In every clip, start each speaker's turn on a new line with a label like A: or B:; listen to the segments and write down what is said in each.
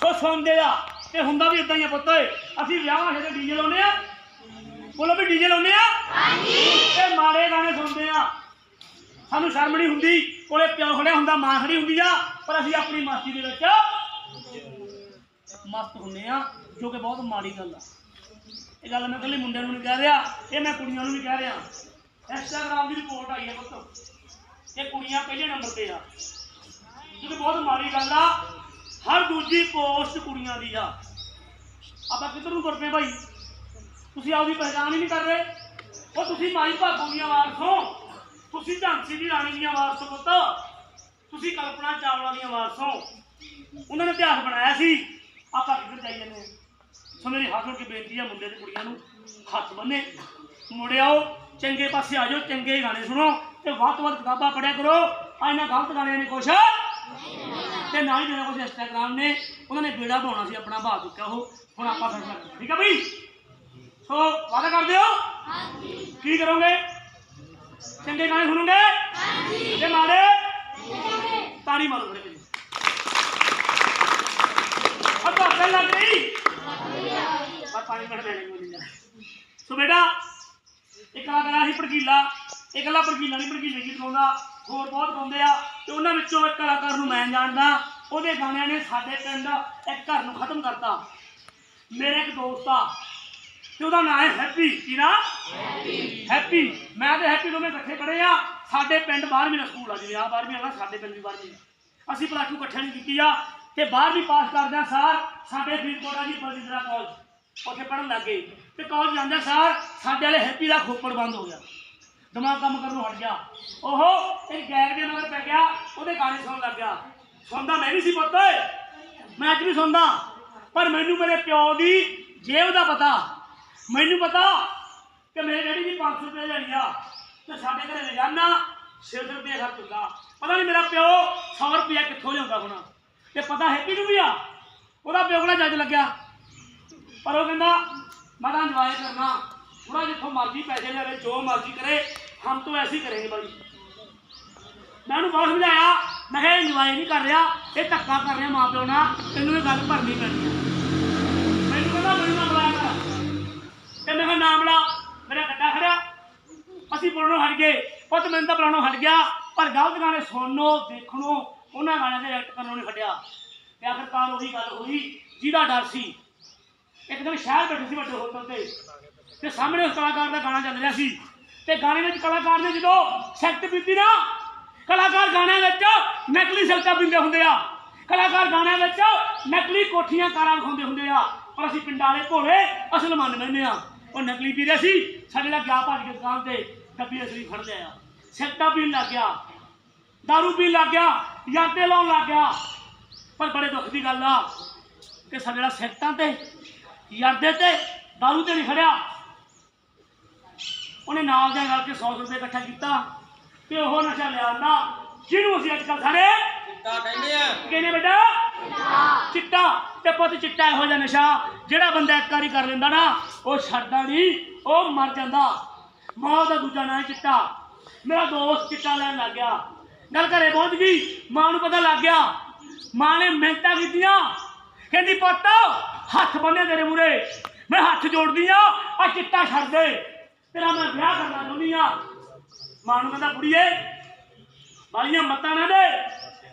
A: ਸੋ ਸੁਣਦੇ ਆ ਤੇ ਹੁੰਦਾ ਵੀ ਇਦਾਂ ਹੀ ਆ ਪੁੱਤ। ਓਏ ਅਸੀਂ ਵਿਆਹਾਂ ਤੇ ਡੀਜੇ ਲਾਉਨੇ ਆ। ਬੋਲੋ ਵੀ ਡੀਜੇ ਲਾਉਨੇ ਆ? ਹਾਂਜੀ। ਤੇ ਮਾੜੇ ਗਾਣੇ ਸੁਣਦੇ ਆ। ਸਾਨੂੰ ਸ਼ਰਮ ਨਹੀਂ ਹੁੰਦੀ। ਕੋਲੇ ਪਿਓ ਖੜਿਆ ਹੁੰਦਾ ਮਾਂ ਖੜੀ ਹੁੰਦੀ ਆ। ਪਰ ਅਸੀਂ ਆਪਣੀ ਮਸਤੀ ਦੇ ਵਿੱਚ ਮਸਤ ਹੁੰਦੇ ਆ ਜੋ ਕਿ ਬਹੁਤ ਮਾੜੀ ਗੱਲ ਆ। ਇਹ ਗੱਲ ਮੈਂ ਇਕੱਲੇ ਮੁੰਡਿਆਂ ਨੂੰ ਨਹੀਂ ਕਹਿ ਰਿਹਾ। ਇਹ ਮੈਂ ਕੁੜੀਆਂ ਨੂੰ ਵੀ ਕਹਿ ਰਿਹਾ। ਇੰਸਟਾਗ੍ਰਾਮ ਦੀ ਰਿਪੋਰਟ ਆਈ ਹੈ ਪੁੱਤ। ਇਹ ਕੁੜੀਆਂ ਪਹਿਲੇ ਨੰਬਰ ਤੇ ਆ। ਕਿ ਬਹੁਤ ਮਾੜੀ ਗੱਲ ਆ। ਹਰ ਦੂਜੀ ਪੋਸਟ ਕੁੜੀਆਂ ਦੀ ਆ। ਆਪਾਂ ਕਿੱਧਰ ਨੂੰ ਤੁਰਦੇ ਭਾਈ ਤੁਸੀਂ ਆਪਦੀ ਪਹਿਚਾਣ ਹੀ ਨਹੀਂ ਕਰ ਰਹੇ। ਉਹ ਤੁਸੀਂ ਮਾਈ ਭਾਗੋ ਦੀਆਂ ਵਾਰਸੋ ਤੁਸੀਂ ਝਾਂਸੀ ਦੀ ਰਾਣੀ ਦੀਆਂ ਵਾਰਸੋ ਪੁੱਤ। ਤੁਸੀਂ ਕਲਪਨਾ ਚਾਵਲਾ ਦੀਆਂ ਵਾਰਸੋ ਉਹਨਾਂ ਨੇ ਇਤਿਹਾਸ ਬਣਾਇਆ ਸੀ। ਆਪਾਂ ਕਿੱਧਰ ਜਾਈ ਜਾਂਦੇ ਸੋ ਮੇਰੀ ਹੱਥ ਕੇ ਬੇਨਤੀ ਆ ਮੁੰਡੇ ਤੇ ਕੁੜੀਆਂ ਨੂੰ, ਹੱਥ ਬੰਨੇ ਮੁੜਿਆਓ ਚੰਗੇ ਪਾਸੇ ਆ ਜਾਓ, ਚੰਗੇ ਗਾਣੇ ਸੁਣੋ ਤੇ ਵੱਧ ਤੋਂ ਵੱਧ ਕਿਤਾਬਾਂ ਪੜ੍ਹਿਆ ਕਰੋ। ਆ ਇਹਨਾਂ ਗਲਤ ਗਾਣਿਆਂ ਨੇ ਕੁਛ ਤੇ ਨਾਲ ਹੀ ਜਿਹੜਾ ਕੁਛ ਇੰਸਟਾਗ੍ਰਾਮ ਨੇ ਉਹਨਾਂ ਨੇ ਬੇੜਾ ਪਾਉਣਾ ਸੀ ਆਪਣਾ ਬਾਹ ਚੁੱਕਿਆ ਉਹ। ਹੁਣ ਆਪਾਂ ਫੈਸਲਾ ਕਰਨਾ ਠੀਕ ਆ ਬਈ? ਸੋ ਵਾਦਾ ਕਰਦੇ ਹੋ? ਹਾਂਜੀ। ਕੀ ਕਰੋਗੇ? ਚੰਗੇ ਗਾਣੇ ਸੁਣੋਗੇ? ਹਾਂਜੀ। ਤੇ ਮਾੜੇ ਤਾੜੀ ਮਾਰੋ ਬੜੇ ਜੀ ਅੱਛਾ ਗੱਲ ਲੱਗ ਗਈ। ਬਸ ਪਾਣੀ ਮਿੰਟ ਦੇ ਦੇ ਸੋ ਬੇਟਾ ਇੱਕ ਕਲਾਕਾਰ ਸੀ ਭੜਕੀਲਾ। ਇਹ ਇਕੱਲਾ ਭੜਕੀਲਾ ਨਹੀਂ ਭੜਕੀਲੇ ਗੀਤ ਗਾਉਂਦਾ। ਹੋਰ ਬਹੁਤ ਗਾਉਂਦੇ ਆ ਤੇ ਉਹਨਾਂ ਵਿੱਚੋਂ ਇੱਕ ਕਲਾਕਾਰ ਨੂੰ ਮੈਂ ਜਾਣਦਾ ਉਹਦੇ ਗਾਣਿਆਂ ਨੇ ਸਾਡੇ ਪਿੰਡ ਇੱਕ ਘਰ ਨੂੰ ਖਤਮ ਕਰਤਾ। ਮੇਰੇ ਇੱਕ ਦੋਸਤ ਆ ਤੇ ਉਹਦਾ ਨਾਮ ਹੈ ਹੈਪੀ ਕੀ ਨਾ? ਹੈਪੀ। ਹੈਪੀ। ਮੈਂ ਤੇ ਹੈਪੀ ਦੋਵੇਂ ਇਕੱਠੇ ਪੜ੍ਹੇ ਆ। ਸਾਡੇ ਪਿੰਡ 12ਵੀਂ ਦਾ ਸਕੂਲ ਆ ਜੀ ਆ 12ਵੀਂ ਵਾਲਾ ਸਾਡੇ ਪਿੰਡ ਦੀ 12ਵੀਂ ਅਸੀਂ ਪਲਾਟੂ ਇਕੱਠੇ ਨਹੀਂ ਕੀਤੀ ਆ ਤੇ 12ਵੀਂ ਪਾਸ ਕਰਦਿਆਂ ਸਾਰ ਸਾਡੇ ਫਰੀਦਕੋਟ ਜੀ ਬਲਜਿੰਦਰਾ ਕਾਲਜ ਉੱਥੇ ਪੜਨ ਲੱਗੇ ਤੇ ਕਾਲਜ ਜਾਂਦੇ ਸਾਰ ਸਾਡੇ ਵਾਲੇ ਹੈਪੀ ਦਾ ਖੋਪੜ ਬੰਦ ਹੋ ਗਿਆ। ਦਿਮਾਗ ਕੰਮ ਕਰਨੋਂ ਹਟ ਗਿਆ। ਉਹ ਇਹ ਗੈਰ ਦੇ ਮਗਰ ਪੈ ਗਿਆ, ਉਹਦੇ ਗਾਣੇ ਸੁਣਨ ਲੱਗ ਗਿਆ। ਸੁਣਦਾ ਮੈਂ ਵੀ ਸੀ ਪੁੱਤ, ਮੈਂ ਅੱਜ ਵੀ ਸੁਣਦਾ। ਪਰ ਮੈਨੂੰ ਮੇਰੇ ਪਿਓ ਦੀ ਜੇਬ ਦਾ ਪਤਾ। ਮੈਨੂੰ ਪਤਾ ਕਿ ਮੇਰੇ ਡੈਡੀ ਦੀ 500 ਰੁਪਏ ਲੈਣੀ ਆ, ਤੇ ਸਾਡੇ ਘਰੇ ਲੈ ਜਾਣਾ 600 ਰੁਪਏ ਖਰਚ ਹੁੰਦਾ। ਪਤਾ ਨਹੀਂ ਮੇਰਾ ਪਿਓ 100 ਰੁਪਏ ਕਿੱਥੋਂ ਲਿਆਉਂਦਾ ਹੋਣਾ। ਤੇ ਪਤਾ ਹੈਪੀ ਨੂੰ ਵੀ ਆ? ਉਹਦਾ ਪਿਓ ਕੋਲ ਜੱਜ ਲੱਗਿਆ? ਪਰ ਉਹ ਕਹਿੰਦਾ, ਮੈਂ ਤਾਂ ਇੰਜੋਏ ਕਰਨਾ। ਥੋੜਾ ਜਿੱਥੋਂ ਮਰਜ਼ੀ ਪੈਸੇ ਲਿਆਵੇ ਜੋ ਮਰਜ਼ੀ ਕਰੇ, ਹਮ ਤਾਂ ਐਸੇ ਹੀ ਕਰੇਂਗੇ ਬਾਈ। ਮੈਂ ਉਹਨੂੰ ਬਹੁਤ ਸਮਝਾਇਆ, ਮੈਂ ਕਿਹਾ ਇੰਜੋਏ ਨਹੀਂ ਕਰ ਰਿਹਾ, ਇਹ ਧੱਕਾ ਕਰ ਰਿਹਾ ਮਾਂ ਪਿਓ ਨਾਲ, ਤੈਨੂੰ ਇਹ ਗੱਲ ਭਰਨੀ ਪੈਣੀ ਹੈ ਮੈਨੂੰ ਕਹਿੰਦਾ, ਮੈਨੂੰ ਨਾ ਬੁਲਾਇਆ ਕਰ। ਤੇ ਮੈਂ ਕਿਹਾ, ਨਾਮ ਲਾ, ਮੇਰਾ ਗੱਡਾ ਖੜਿਆ। ਅਸੀਂ ਬੋਲਣੋਂ ਹਟ ਗਏ, ਪੁੱਤ ਮੈਨੂੰ ਤਾਂ ਬੁਲਾਉਣੋਂ ਹਟ ਗਿਆ, ਪਰ ਗਲਤ ਗਾਣੇ ਸੁਣਨੋਂ ਦੇਖਣੋਂ, ਉਹਨਾਂ ਗਾਣਿਆਂ ਦੇ ਐਕਟ ਕਰਨੋਂ ਨਹੀਂ ਹਟਿਆ। ਤੇ ਆਖਰਕਾਰ ਉਹੀ ਗੱਲ ਹੋਈ, ਜਿਹਦਾ ਡਰ ਸੀ। ਇੱਕ ਦਿਨ ਸ਼ਹਿਰ ਬੈਠੇ ਸੀ ਵੱਡੇ ਹੋਟਲ ਤੇ। ਤੇ ਸਾਹਮਣੇ ਉਸ ਕਲਾਕਾਰ ਦਾ ਗਾਣਾ ਚੱਲ ਰਿਹਾ ਸੀ। ਤੇ ਗਾਣੇ ਵਿੱਚ ਕਲਾਕਾਰ ਨੇ ਜਦੋਂ ਸੈਕਟ ਪੀਤੀ ਨਾ, ਕਲਾਕਾਰ ਗਾਣਿਆਂ ਵਿੱਚ ਨਕਲੀ ਸਲਕਾ ਪੀਂਦੇ ਹੁੰਦੇ ਆ। ਕਲਾਕਾਰ ਗਾਣਿਆਂ ਵਿੱਚ ਨਕਲੀ ਕੋਠੀਆਂ ਕਾਰਾਂ ਵਿਖਾਉਂਦੇ ਹੁੰਦੇ ਆ। ਪਰ ਅਸੀਂ ਪਿੰਡਾਂ ਵਾਲੇ ਭੋਲੇ ਅਸਲ ਮੰਨ ਲੈਂਦੇ ਆ। ਉਹ ਨਕਲੀ ਪੀ ਰਿਹਾ ਸੀ, ਸਾਡੇ ਨਾਲ ਗਿਆ ਭੱਜ ਕੇ ਦੁਕਾਨ ਤੇ ਡੱਬੀ ਅਸਲੀ ਫੜ ਲਿਆ ਸੈਕਟਾ ਪੀਣ ਲੱਗ ਗਿਆ ਦਾਰੂ ਪੀਣ ਲੱਗ ਗਿਆ ਯਾਦੇ ਲਾਉਣ ਲੱਗ ਗਿਆ। ਪਰ ਬੜੇ ਦੁੱਖ ਦੀ ਗੱਲ ਆ ਕਿ ਸਾਡੇ ਨਾਲ ਸੈਕਟਾਂ ਤੇ ਯਾਦੇ ਤੇ ਦਾਰੂ ਤੇ ਨਹੀਂ ਖੜਿਆ। ਉਹਨੇ ਨਾਲ ਦੇ ਨਾਲ ਕੇ 100 ਰੁਪਏ ਇਕੱਠਾ ਕੀਤਾ ਤੇ ਉਹ ਨਸ਼ਾ ਲਿਆਂਦਾ। ਜਿਹਨੂੰ ਅਸੀਂ ਅੱਜ ਕੱਲ੍ਹ ਸਾਰੇ
B: ਚਿੱਟਾ ਕਹਿੰਦੇ ਆ।
A: ਕਹਿੰਦੇ ਬੇਟਾ? ਚਿੱਟਾ। ਤੇ ਪੁੱਤ ਚਿੱਟਾ ਇਹੋ ਜਿਹਾ ਨਸ਼ਾ ਜਿਹੜਾ ਬੰਦਾ ਇੱਕ ਵਾਰੀ ਕਰ ਲੈਂਦਾ ਨਾ ਉਹ ਛੱਡਦਾ ਨਹੀਂ ਉਹ ਮਰ ਜਾਂਦਾ। ਮਾਂ ਦਾ ਦੂਜਾ ਨਾਂ ਹੈ ਚਿੱਟਾ। ਮੇਰਾ ਦੋਸਤ ਚਿੱਟਾ ਲੈਣ ਲੱਗ ਗਿਆ। ਗੱਲ ਘਰੇ ਪਹੁੰਚ ਗਈ ਮਾਂ ਨੂੰ ਪਤਾ ਲੱਗ ਗਿਆ। ਮਾਂ ਨੇ ਮਿਹਨਤਾਂ ਕੀਤੀਆਂ। ਕਹਿੰਦੀ ਪੁੱਤ ਹੱਥ ਬੰਨੇ ਤੇਰੇ ਮੂਰੇ ਮੈਂ ਹੱਥ ਜੋੜਦੀ ਆ ਆ ਚਿੱਟਾ ਛੱਡ ਦੇ। ਤੇਰਾ ਮੈਂ ਵਿਆਹ ਕਰਨਾ ਚਾਹੁੰਦੀ ਆ। ਮਾਂ ਨੂੰ ਕਹਿੰਦਾ, ਕੁੜੀਏ, ਵਾਲੀਆਂ ਮਤਾਂ ਨਾ ਦੇ।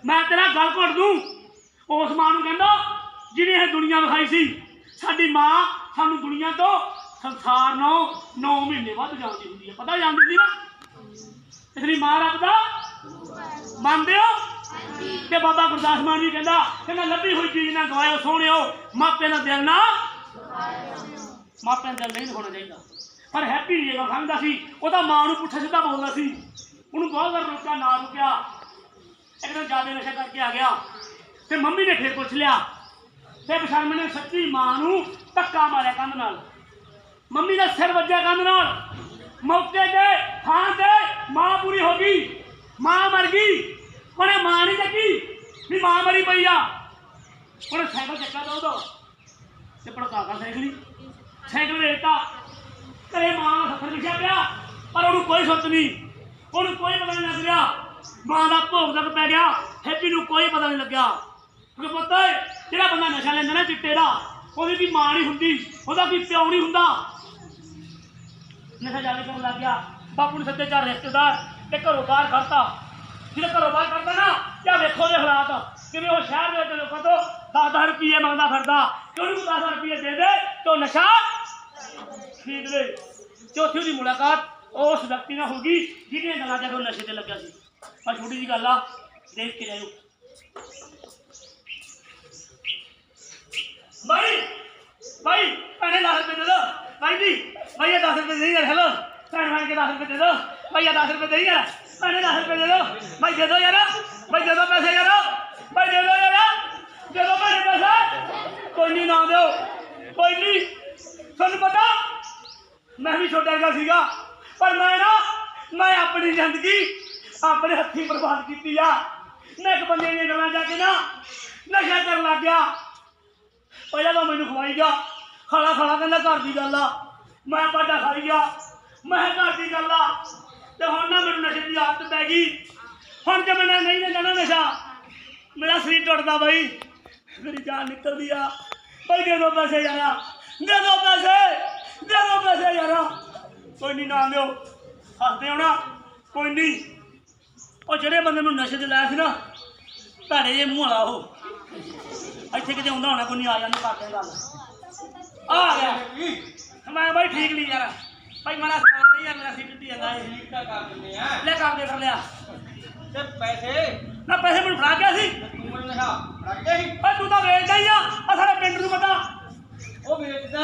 A: ਮੈਂ ਤੇਰਾ ਗਲ ਘੁੱਟ ਦੂੰ। ਉਸ ਮਾਂ ਨੂੰ ਕਹਿੰਦਾ, ਜਿਹਨੇ ਇਹ ਦੁਨੀਆ ਵਿਖਾਈ ਸੀ, ਸਾਡੀ ਮਾਂ ਸਾਨੂੰ ਦੁਨੀਆ ਤੋਂ ਸੰਸਾਰ ਨੂੰ 9 ਮਹੀਨੇ ਵੱਧ ਜਾਂਦੀ ਹੁੰਦੀ ਹੈ ਪਤਾ ਜਾਂਦੀ ਸੀ ਨਾ ਇਸ ਲਈ ਮਾਂ ਰੱਖਦਾ ਮੰਨਦੇ ਹੋ? ਤੇ ਬਾਬਾ ਗੁਰਦਾਸ ਮਾਨ ਜੀ ਕਹਿੰਦਾ ਕਹਿੰਦਾ, ਲੱਭੀ ਹੋਈ ਚੀਜ਼ ਨਾ ਗਵਾਇਓ ਸੋਹਣਿਓ ਮਾਪੇ ਦਾ ਦਿਲ ਨਾ ਮਾਪਿਆਂ ਦਾ ਦਿਲ ਨਹੀਂ ਹੋਣਾ ਚਾਹੀਦਾ। ਪਰ ਹੈਪੀ ਨਹੀਂ ਹੈਗਾ ਸਮਝਦਾ ਸੀ। ਉਹਦਾ ਮਾਂ ਨੂੰ ਪੁੱਠਾ ਸਿੱਧਾ ਬੋਲਦਾ ਸੀ। ਉਹਨੂੰ ਬਹੁਤ ਵਾਰ ਰੋਕਿਆ ਨਾ ਰੁਕਿਆ। ਇੱਕ ਦਿਨ ਜ਼ਿਆਦਾ ਨਸ਼ਾ ਕਰਕੇ ਆ ਗਿਆ। ਤੇ ਮੰਮੀ ਨੇ ਫੇਰ ਪੁੱਛ ਲਿਆ, ਤੇ ਬਸ਼ਰਮ ਨੇ ਸੱਚੀ ਮਾਂ ਨੂੰ ਧੱਕਾ ਮਾਰਿਆ ਕੰਧ ਨਾਲ। ਮੰਮੀ ਦਾ ਸਿਰ ਵੱਜਿਆ ਕੰਧ ਨਾਲ। ਮੌਕੇ ਤੇ, ਥਾਂ ਤੇ ਮਾਂ ਪੂਰੀ ਹੋ ਗਈ। ਮਾਂ ਮਰ ਗਈ। ਉਹਨੇ ਮਾਂ ਨਹੀਂ ਚੱਕੀ ਵੀ ਮਾਂ ਮਰੀ ਪਈ ਆ। ਉਹਨੇ ਸਾਈਕਲ ਚੱਕਾ ਦੋ ਦੋ ਤੇ ਭੜਕਾ ਕਰ ਸਾਈਕਲ ਸਾਈਕਲ ਰੇਤਾ। ਘਰੇ ਮਾਂ ਦਾ ਸੱਤਰ ਲਿਖਿਆ ਪਿਆ, ਪਰ ਉਹਨੂੰ ਕੋਈ ਸੁੱਤ ਨਹੀਂ। ਉਹਨੂੰ ਕੋਈ ਪਤਾ ਨਹੀਂ ਲੱਗ ਰਿਹਾ। ਮਾਂ ਦਾ ਭੋਗ ਤੱਕ ਪੈ ਗਿਆ, ਹੈਪੀ ਨੂੰ ਕੋਈ ਪਤਾ ਨਹੀਂ ਲੱਗਿਆ। ਕਿਉਂਕਿ ਪਤਾ ਹੈ ਜਿਹੜਾ ਬੰਦਾ ਨਸ਼ਾ ਲੈਂਦਾ ਨਾ ਚਿੱਟੇ ਦਾ, ਉਹਦੀ ਵੀ ਮਾਂ ਨਹੀਂ ਹੁੰਦੀ, ਉਹਦਾ ਵੀ ਪਿਓ ਨਹੀਂ ਹੁੰਦਾ। ਨਸ਼ਾ ਜਾਣੇ ਕਰਨ ਲੱਗ ਗਿਆ। ਬਾਪੂ ਨੇ ਸੱਤੇ ਚਾਰ ਰਿਸ਼ਤੇਦਾਰ ਤੇ ਘਰੋਂ ਬਾਹਰ ਕਰਤਾ ਜਦੋਂ ਘਰੋਂ ਬਾਹਰ ਕਰਦਾ ਨਾ, ਜਾਂ ਵੇਖੋ ਦੇ ਹਾਲਾਤ, ਕਿਵੇਂ ਉਹ ਸ਼ਹਿਰ ਦੇ ਵਿੱਚ ਲੋਕਾਂ ਤੋਂ 10-10 ਰੁਪਏ ਮੰਗਦਾ ਫਿਰਦਾ। ਕਿਉਂ ਨਹੀਂ 10 ਰੁਪਏ ਦੇ ਦੇ, ਤੇ ਉਹ ਨਸ਼ਾ ਖਰੀਦ ਲੈ ਚੌਥੀ ਦੀ ਮੁਲਾਕਾਤ ਉਸ ਵਿਅਕਤੀ ਨਾਲ ਹੋ ਗਈ, ਜਿਹਨੇ ਗੱਲਾਂ ਜਦੋਂ ਨਸ਼ੇ ਤੇ ਲੱਗਿਆ ਸੀ। ਆ ਛੋਟੀ ਜੀ ਗੱਲ ਆ, ਦੇਖ ਕੇ ਜਾਇਓ। ਭਾਈ ਭਾਈ ਭੈਣੇ 10 ਰੁਪਏ ਦੇ ਦੋ। ਭਾਈ ਜੀ ਭਾਈ ਇਹ 10 ਰੁਪਏ ਦੇ ਯਾਰ ਹੈਲੋ। ਭੈਣ ਬਣ ਕੇ 10 ਰੁਪਏ ਦੇ ਦੋ। ਭਾਈ ਇਹ 10 ਰੁਪਏ ਦੇ ਯਾਰ ਭੈਣੇ 10 ਰੁਪਏ ਦੇ ਦੋ। ਭਾਈ ਦੇ ਦੋ ਯਾਰ। ਭਾਈ ਦੇ ਦੋ ਪੈਸੇ ਯਾਰ। ਭਾਈ ਦੇ ਦੋ ਯਾਰ। ਦੇ ਦੋ ਭੈਣੇ ਪੈਸੇ ਕੋਈ ਨਹੀਂ ਨਾ ਦਿਓ ਕੋਈ ਨਹੀਂ ਤੁਹਾਨੂੰ ਪਤਾ ਮੈਂ ਵੀ ਛੋਟਾ ਜਿਹਾ ਸੀਗਾ। ਪਰ ਮੈਂ ਨਾ, ਮੈਂ ਆਪਣੀ ਜ਼ਿੰਦਗੀ ਆਪਣੇ ਹੱਥੀਂ ਬਰਬਾਦ ਕੀਤੀ ਆ। ਮੈਂ ਇੱਕ ਬੰਦੇ ਦੀਆਂ ਗੱਲਾਂ ਜਾ ਕੇ ਨਾ ਨਸ਼ਾ ਕਰਨ ਲੱਗ ਗਿਆ। ਪਹਿਲਾਂ ਤਾਂ ਮੈਨੂੰ ਖਵਾਈ ਗਿਆ ਖਾਣਾ ਖਾਣਾ ਕਹਿੰਦਾ ਘਰ ਦੀ ਗੱਲ ਆ। ਮੈਂ ਪਾਡਾ ਖਾਈ ਗਿਆ। ਮੈਂ ਘਰ ਦੀ ਗੱਲ ਆ। ਤੇ ਹੁਣ ਨਾ ਮੈਨੂੰ ਨਸ਼ੇ ਦੀ ਆਦਤ ਪੈ ਗਈ। ਹੁਣ ਜੇ ਮੈਂ ਨਹੀਂ ਨਾ ਜਾਣਾ ਨਸ਼ਾ। ਮੇਰਾ ਸਰੀਰ ਟੁੱਟਦਾ ਬਾਈ। ਮੇਰੀ ਜਾਨ ਨਿਕਲਦੀ ਆ। ਬਈ ਦੇ ਦੋ ਪੈਸੇ ਯਾਰਾ। ਦੇ ਦੋ ਪੈਸੇ। ਦੇ ਦੋ ਪੈਸੇ ਯਾਰਾ। ਕੋਈ ਨਹੀਂ ਨਾ ਦਿਓ ਹੱਸਦੇ ਹੋਣਾ ਕੋਈ ਨਹੀਂ। ਉਹ ਜਿਹੜੇ ਬੰਦੇ ਨੂੰ ਨਸ਼ੇ ਤੇ ਲਾਇਆ ਸੀ ਨਾ ਤੁਹਾਡੇ ਜੇ ਮੂੰਹ ਵਾਲਾ ਉਹ। ਇੱਥੇ ਕਿਤੇ ਆਉਂਦਾ ਹੋਣਾ ਕੋਈ ਨਹੀਂ ਆ ਜਾਂਦਾ ਕਰਦੇ ਗੱਲ ਆ ਗਿਆ। ਮੈਂ ਬਾਈ ਠੀਕ ਨਹੀਂ ਯਾਰ। ਭਾਈ ਸਮਾਨ ਨਹੀਂ ਯਾਰ ਮੇਰਾ ਸਿਰ ਟੁੱਟੀ ਜਾਂਦਾ ਏ
B: ਠੀਕ ਤਾਂ ਕਰ ਦਿੰਦੇ ਆ।
A: ਲੈ ਕੰਮ ਦੇ ਕਰ ਲਿਆ।
B: ਤੇ ਪੈਸੇ?
A: ਨਾ ਪੈਸੇ ਮੈਨੂੰ ਫੜਾ ਗਿਆ ਸੀ।
B: ਤੂੰ ਮੈਨੂੰ ਲਿਖਾ ਰੱਖ ਗਿਆ ਸੀ?
A: ਓਏ ਤੂੰ ਤਾਂ ਵੇਚਦਾ ਹੀ ਆ। ਆ ਸਾਰੇ ਪਿੰਡ ਨੂੰ ਪਤਾ।
B: ਉਹ ਵੇਚਦਾ।